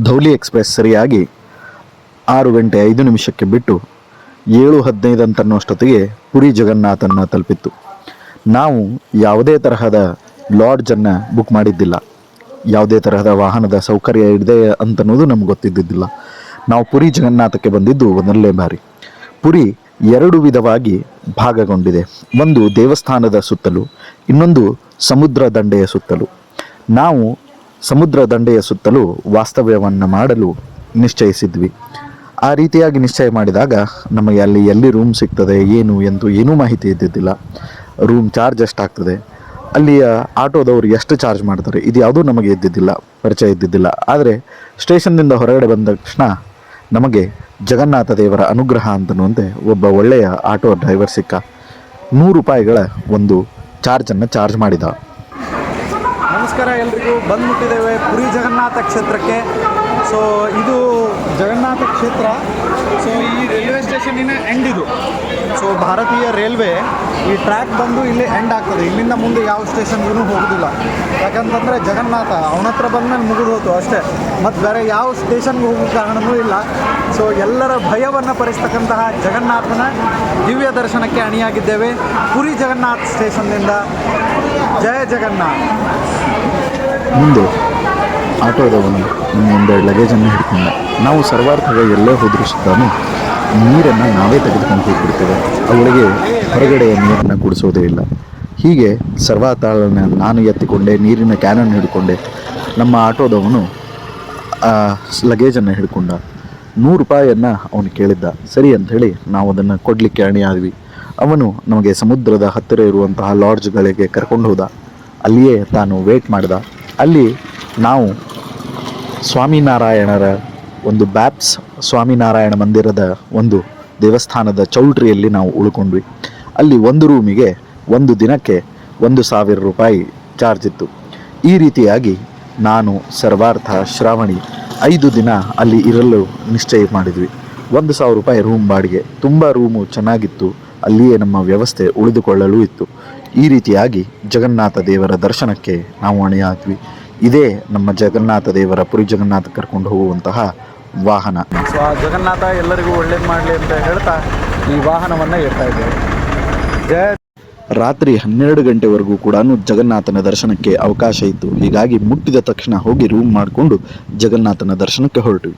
Dhauli express ಸರಿಯಾಗಿ ಆರು ಗಂಟೆ ಐದು ನಿಮಿಷಕ್ಕೆ ಬಿಟ್ಟು ಏಳು ಹದಿನೈದು ಅಂತನ್ನೋಷ್ಟೊತ್ತಿಗೆ ಪುರಿ ಜಗನ್ನಾಥನ ತಲುಪಿತ್ತು. ನಾವು ಯಾವುದೇ ತರಹದ ಲಾಡ್ಜನ್ನು ಬುಕ್ ಮಾಡಿದ್ದಿಲ್ಲ. ಯಾವುದೇ ತರಹದ ವಾಹನದ ಸೌಕರ್ಯ ಇದೆ ಅಂತನ್ನೋದು ನಮ್ಗೆ ಗೊತ್ತಿದ್ದಿದ್ದಿಲ್ಲ. ನಾವು ಪುರಿ ಜಗನ್ನಾಥಕ್ಕೆ ಬಂದಿದ್ದು ಒಂದಲ್ಲೇ ಬಾರಿ. ಪುರಿ ಎರಡು ವಿಧವಾಗಿ ಭಾಗಗೊಂಡಿದೆ. ಒಂದು ದೇವಸ್ಥಾನದ ಸುತ್ತಲೂ, ಇನ್ನೊಂದು ಸಮುದ್ರ ದಂಡೆಯ ಸುತ್ತಲೂ. ನಾವು ಸಮುದ್ರ ದಂಡೆಯ ಸುತ್ತಲೂ ವಾಸ್ತವ್ಯವನ್ನು ಮಾಡಲು ನಿಶ್ಚಯಿಸಿದ್ವಿ. ಆ ರೀತಿಯಾಗಿ ನಿಶ್ಚಯ ಮಾಡಿದಾಗ ನಮಗೆ ಅಲ್ಲಿ ಎಲ್ಲಿ ರೂಮ್ ಸಿಗ್ತದೆ, ಏನು ಎಂದು ಏನೂ ಮಾಹಿತಿ ಇದ್ದಿದ್ದಿಲ್ಲ. ರೂಮ್ ಚಾರ್ಜ್ ಎಷ್ಟಾಗ್ತದೆ? ಅಲ್ಲಿಯ ಆಟೋದವರು ಎಷ್ಟು ಚಾರ್ಜ್ ಮಾಡ್ತಾರೆ? ಇದು ಯಾವುದೂ ನಮಗೆ ಇದ್ದಿದ್ದಿಲ್ಲ, ಪರಿಚಯ ಇದ್ದಿದ್ದಿಲ್ಲ. ಆದರೆ ಸ್ಟೇಷನ್ನಿಂದ ಹೊರಗಡೆ ಬಂದ ತಕ್ಷಣ ನಮಗೆ ಜಗನ್ನಾಥ ದೇವರ ಅನುಗ್ರಹ ಅಂತನ್ನುವಂತೆ ಒಬ್ಬ ಒಳ್ಳೆಯ ಆಟೋ ಡ್ರೈವರ್ ಸಿಕ್ಕ. ನೂರು ರೂಪಾಯಿಗಳ ಒಂದು ಚಾರ್ಜನ್ನು ಚಾರ್ಜ್ ಮಾಡಿದ. ನಮಸ್ಕಾರ ಎಲ್ರಿಗೂ. ಬಂದ್ಬಿಟ್ಟಿದ್ದೇವೆ ಪುರಿ ಜಗನ್ನಾಥ ಕ್ಷೇತ್ರಕ್ಕೆ. ಸೊ ಇದು ಜಗನ್ನಾಥ ಕ್ಷೇತ್ರ. ಸೊ ಈ ರೈಲ್ವೆ ಸ್ಟೇಷನಿನ ಎಂಡ್ ಇದು. ಸೊ ಭಾರತೀಯ ರೈಲ್ವೆ ಈ ಟ್ರ್ಯಾಕ್ ಬಂದು ಇಲ್ಲಿ ಎಂಡ್ ಆಗ್ತದೆ. ಇಲ್ಲಿಂದ ಮುಂದೆ ಯಾವ ಸ್ಟೇಷನ್ಗೂ ಹೋಗೋದಿಲ್ಲ. ಯಾಕಂತಂದರೆ ಜಗನ್ನಾಥ ಅವನ ಹತ್ರ ಬಂದ್ಮೇಲೆ ಮುಗಿದು ಹೋಯ್ತು ಅಷ್ಟೇ. ಮತ್ತು ಬೇರೆ ಯಾವ ಸ್ಟೇಷನ್ಗೆ ಹೋಗೋ ಕಾರಣವೂ ಇಲ್ಲ. ಸೊ ಎಲ್ಲರ ಭಯವನ್ನು ಪರಿಸ್ತಕ್ಕಂತಹ ಜಗನ್ನಾಥನ ದಿವ್ಯ ದರ್ಶನಕ್ಕೆ ಅಣಿಯಾಗಿದ್ದೇವೆ. ಪುರಿ ಜಗನ್ನಾಥ್ ಸ್ಟೇಷನ್ನಿಂದ ಜಯ ಜಗನ್ನಾಥ್. ಮುಂದೆ ಆಟೋದವನು ಮುಂದೆ ಒಂದೆರಡು ಲಗೇಜನ್ನು ಹಿಡ್ಕೊಂಡ. ನಾವು ಸರ್ವಾರ್ಥದ ಎಲ್ಲೇ ಹೋದರೂ ಸುತ್ತಾನು ನೀರನ್ನು ನಾವೇ ತೆಗೆದುಕೊಂಡು ಹೋಗ್ಬಿಡ್ತೇವೆ. ಅವಳಿಗೆ ಹೊರಗಡೆಯ ನೀರನ್ನು ಕುಡಿಸೋದೇ ಇಲ್ಲ. ಹೀಗೆ ಸರ್ವಾತಾಳನ ನಾನು ಎತ್ತಿಕೊಂಡೆ, ನೀರಿನ ಕ್ಯಾನನ್ನು ಹಿಡ್ಕೊಂಡೆ. ನಮ್ಮ ಆಟೋದವನು ಲಗೇಜನ್ನು ಹಿಡ್ಕೊಂಡ. ನೂರು ರೂಪಾಯಿಯನ್ನು ಅವನು ಕೇಳಿದ್ದ. ಸರಿ ಅಂಥೇಳಿ ನಾವು ಅದನ್ನು ಕೊಡಲಿಕ್ಕೆ ಅಣಿಯಾದ್ವಿ ಅವನು ನಮಗೆ ಸಮುದ್ರದ ಹತ್ತಿರ ಇರುವಂತಹ ಲಾಡ್ಜ್ಗಳಿಗೆ ಕರ್ಕೊಂಡು ಹೋದ. ಅಲ್ಲಿಯೇ ತಾನು ವೇಟ್ ಮಾಡಿದ. ಅಲ್ಲಿ ನಾವು ಸ್ವಾಮಿನಾರಾಯಣರ ಒಂದು ಬ್ಯಾಪ್ಸ್ ಸ್ವಾಮಿನಾರಾಯಣ ಮಂದಿರದ ಒಂದು ದೇವಸ್ಥಾನದ ಚೌಲ್ಟ್ರಿಯಲ್ಲಿ ನಾವು ಉಳ್ಕೊಂಡ್ವಿ. ಅಲ್ಲಿ ಒಂದು ರೂಮಿಗೆ ಒಂದು ದಿನಕ್ಕೆ ಒಂದು ಸಾವಿರ ರೂಪಾಯಿ ಚಾರ್ಜ್ ಇತ್ತು. ಈ ರೀತಿಯಾಗಿ ನಾನು ಸರ್ವಾರ್ಥ ಶ್ರಾವಣಿ ಐದು ದಿನ ಅಲ್ಲಿ ಇರಲು ನಿಶ್ಚಯ ಮಾಡಿದ್ವಿ. ಒಂದು ಸಾವಿರ ರೂಪಾಯಿ ರೂಮ್ ಬಾಡಿಗೆ. ತುಂಬ ರೂಮು ಚೆನ್ನಾಗಿತ್ತು. ಅಲ್ಲಿಯೇ ನಮ್ಮ ವ್ಯವಸ್ಥೆ ಉಳಿದುಕೊಳ್ಳಲು ಇತ್ತು. ಈ ರೀತಿಯಾಗಿ ಜಗನ್ನಾಥ ದೇವರ ದರ್ಶನಕ್ಕೆ ನಾವು ಅಣಿಯಾದ್ವಿ. ಇದೇ ನಮ್ಮ ಜಗನ್ನಾಥ ದೇವರ ಪುರಿ ಜಗನ್ನಾಥ ಕರ್ಕೊಂಡು ಹೋಗುವಂತಹ ವಾಹನ. ಸೊ ಆ ಜಗನ್ನಾಥ ಎಲ್ಲರಿಗೂ ಒಳ್ಳೇದು ಮಾಡಲಿ ಅಂತ ಹೇಳ್ತಾ ಈ ವಾಹನವನ್ನು ಇಡ್ತಾ ಇದ್ದೇವೆ ಜಯ ರಾತ್ರಿ ಹನ್ನೆರಡು ಗಂಟೆವರೆಗೂ ಕೂಡ ಜಗನ್ನಾಥನ ದರ್ಶನಕ್ಕೆ ಅವಕಾಶ ಇತ್ತು. ಹೀಗಾಗಿ ಮುಟ್ಟಿದ ತಕ್ಷಣ ಹೋಗಿ ರೂಮ್ ಮಾಡಿಕೊಂಡು ಜಗನ್ನಾಥನ ದರ್ಶನಕ್ಕೆ ಹೊರಟು.